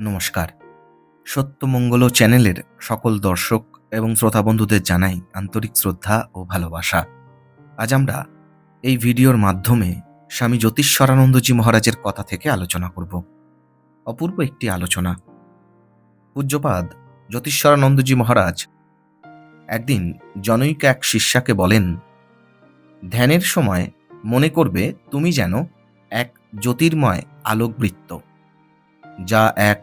নমস্কার। সত্যমঙ্গল চ্যানেলের সকল দর্শক এবং শ্রোতা বন্ধুদের জানাই আন্তরিক শ্রদ্ধা ও ভালোবাসা। আজ আমরা এই ভিডিওর মাধ্যমে স্বামী জ্যোতিষ্বরানন্দজি মহারাজের কথা থেকে আলোচনা করব। অপূর্ব একটি আলোচনা। পূজ্যপাদ জ্যোতিষ্বরানন্দজি মহারাজ একদিন জনৈক এক শিষ্যাকে বলেন, ধ্যানের সময় মনে করবে তুমি যেন এক জ্যোতির্ময় আলোকবৃত্ত, যা এক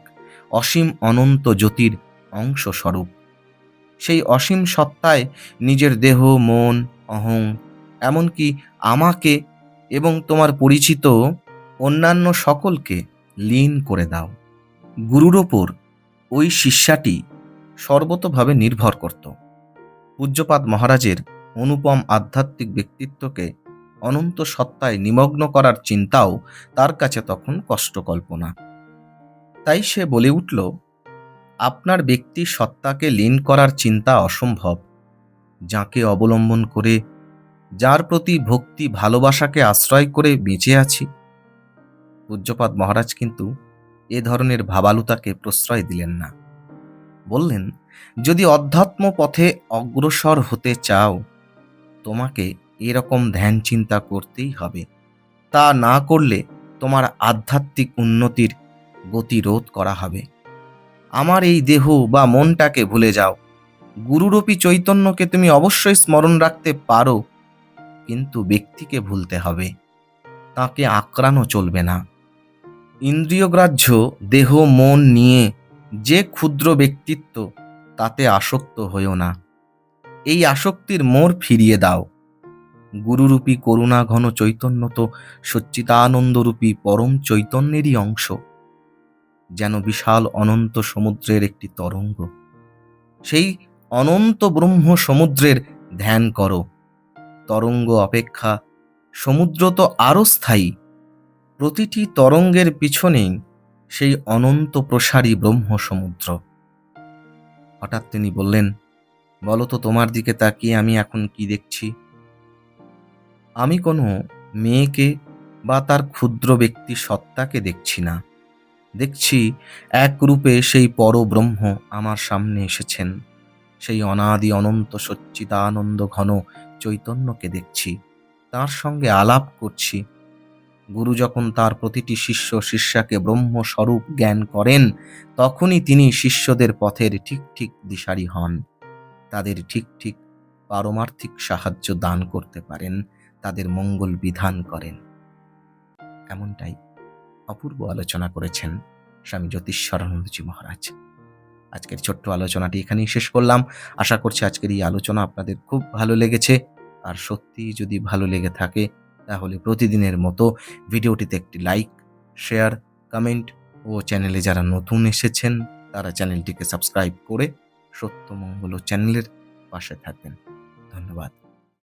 অসীম অনন্ত জ্যোতির অংশ স্বরূপ সেই অসীম সত্তায় নিজের দেহ, মন, অহং, এমনকি আমাকে এবং তোমার পরিচিত অন্যান্য সকলকে লীন করে দাও। গুরুর ওপর ওই শিষ্যাটি সর্বতভাবে নির্ভর করত। পূজ্যপাদ মহারাজের অনুপম আধ্যাত্মিক ব্যক্তিত্বকে অনন্ত সত্তায় নিমগ্ন করার চিন্তাও তার কাছে তখন কষ্টকল্পনা। তাই সে বলে উঠল, আপনার ব্যক্তি সত্তাকে লীন করার চিন্তা অসম্ভব, যাকে অবলম্বন করে, যার প্রতি ভক্তি ভালোবাসাকে আশ্রয় করে বেঁচে আছি। পূজ্যপাদ মহারাজ কিন্তু এ ধরনের ভাবালুতাকে প্রশ্রয় দিলেন না। বললেন, যদি অধ্যাত্ম পথে অগ্রসর হতে চাও, তোমাকে এরকম ধ্যান চিন্তা করতেই হবে। তা না করলে তোমার আধ্যাত্মিক উন্নতির গতিরোধ করা হবে। আমার এই দেহ বা মনটাকে ভুলে যাও। গুরুরূপী চৈতন্যকে তুমি অবশ্যই স্মরণ রাখতে পারো, কিন্তু ব্যক্তিকে ভুলতে হবে। তাকে আঁকড়ানো চলবে না। ইন্দ্রিয়গ্রাহ্য, দেহ, মন নিয়ে যে ক্ষুদ্র ব্যক্তিত্ব, তাতে আসক্ত হইও না। এই আসক্তির মোড় ফিরিয়ে দাও। গুরুরূপী করুণা ঘন চৈতন্য তো সচ্চিতানন্দরূপী পরম চৈতন্যেরই অংশ। যেন বিশাল অনন্ত সমুদ্রের একটি তরঙ্গ। সেই অনন্ত ব্রহ্ম সমুদ্রের ধ্যান করো। তরঙ্গ অপেক্ষা, সমুদ্র তো আরও স্থায়ী। প্রতিটি তরঙ্গের পিছনেই সেই অনন্ত প্রসারী ব্রহ্ম সমুদ্র। হঠাৎ তিনি বললেন, বলো তো, তোমার দিকে তাকিয়ে আমি এখন কি দেখছি? আমি কোনো মেয়েকে বা তার ক্ষুদ্র ব্যক্তি সত্তাকে দেখছি না। দেখছি এক রূপে সেই পরব্রহ্ম আমার সামনে এসেছেন। সেই অনাদি অনন্ত সচ্চিদানন্দ ঘন চৈতন্যকে দেখছি, তার সঙ্গে আলাপ করছি। গুরু যখন তার প্রতিটি শিষ্য শিষ্যাকে ব্রহ্মস্বরূপ জ্ঞান করেন, তখনই তিনি শিষ্যদের পথের ঠিক ঠিক দিশারি হন। তাদের ঠিক ঠিক পারমার্থিক সাহায্য দান করতে পারেন, তাদের মঙ্গল বিধান করেন। এমনটাই অপূর্ব আলোচনা করেছেন স্বামী জ্যোতিষ্বরানন্দজি মহারাজ। আজকের ছোট্ট আলোচনাটি এখানেই শেষ করলাম। আশা করছি আজকের এই আলোচনা আপনাদের খুব ভালো লেগেছে। আর সত্যি যদি ভালো লেগে থাকে, তাহলে প্রতিদিনের মতো ভিডিওটিতে একটি লাইক, শেয়ার, কমেন্ট ও চ্যানেলে যারা নতুন এসেছেন, তারা চ্যানেলটিকে সাবস্ক্রাইব করে সত্যমঙ্গল চ্যানেলের পাশে থাকবেন। ধন্যবাদ।